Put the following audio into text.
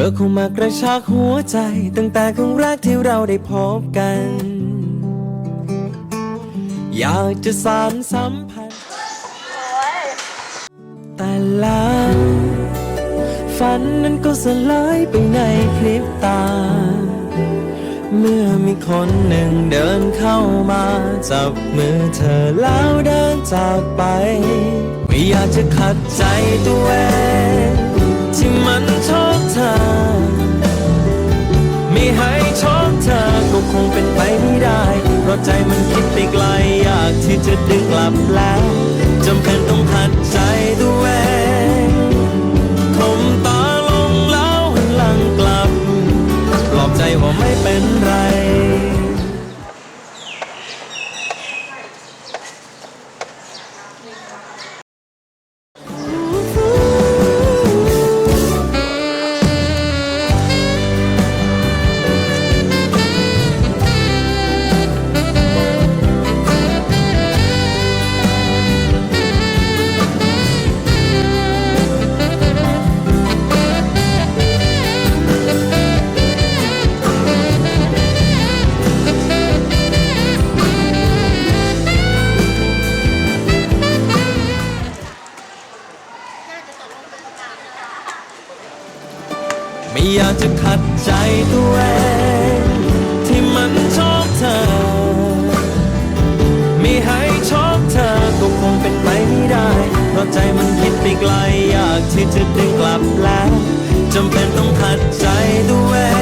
ธอคงมากระชากหัวใจ ตั้งแต่ครั้งแรกที่เราได้พบกัน อยากจะสานสัมพันธ์แต่แล้วฝันนั้นก็สลายไปในพริบตา เมื่อมีคนหนึ่งเดินเข้ามา จับมือเธอแล้วเดินจากไป ไม่อยากจะขัดใจตัวเองที่มันชอบเธอ ราะใจมันคิดไปไกลอยากที่จะดึงกลับแล้วจำเป็นต้องหัดใจตัวเองคมตาลงแล้วหันหลังกลับ ปลอบใจว่าไม่เป็นไร ไม่อยากจะขัดใจตัวเองที่มันชอบเธอ ไม่ให้ชอบเธอก็คงเป็นไปไม่ได้ เพราะใจมันคิดไปไกลอยากที่จะดึงกลับแล้วจำเป็นต้องขัดใจตัวเอง